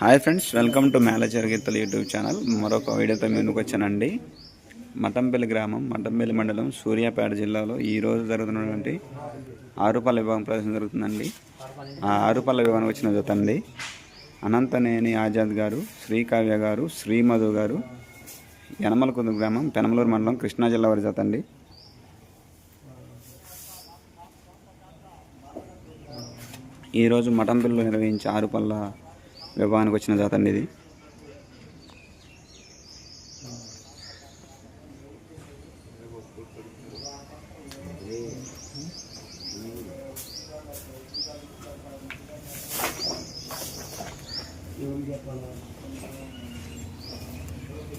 Hi friends welcome to manager గీతలు YouTube channel. మరొక వీడియోతో ముందుకు వచ్చానండి. మఠంపల్లి గ్రామం మఠంపల్లి మండలం సూర్యాపేట జిల్లాలో ఈరోజు జరుగుతున్నటువంటి ఆరుపల్ల విభాగం ప్రదర్శన జరుగుతుందండి. ఆ ఆరుపల్ల విభాగం వచ్చిన జతండి అనంతనేని ఆజాద్ గారు శ్రీకావ్య గారు శ్రీమధు గారు యనమలకుందు గ్రామం పెనమలూరు మండలం కృష్ణా జిల్లా వారి జత అండి. ఈరోజు మఠంపల్లిలో నిర్వహించే ఆరుపల్ల విభాగానికి వచ్చిన జాతర ఇది.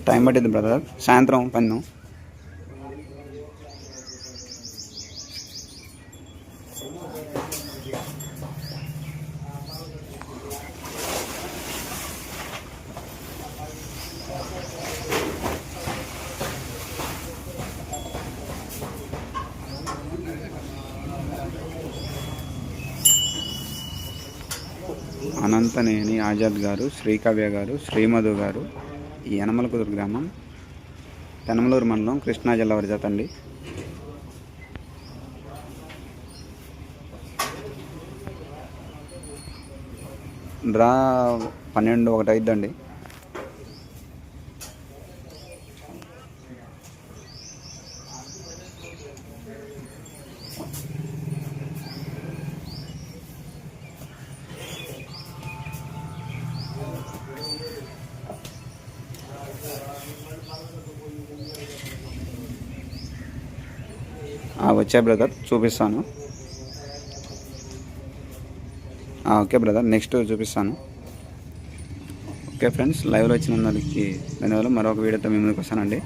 టైం పట్టింది బ్రదర్ సాయంత్రం పందెం అనంతనేని ఆజాద్ గారు శ్రీకావ్య గారు శ్రీమధు గారు ఈ యనమలకుదురు గ్రామం పెనమలూరు మండలం కృష్ణా జిల్లా వారి జాతండి డ్రా పన్నెండు ఒకటి అయిద్దండి. వచ్చా బ్రదర్ చూపిస్తాను. ఓకే బ్రదర్ నెక్స్ట్ చూపిస్తాను. ఓకే ఫ్రెండ్స్ లైవ్లో వచ్చిన అందరికి ధన్యవాదాలు. మరొక వీడియోతో మీ ముందుకు వస్తానండి.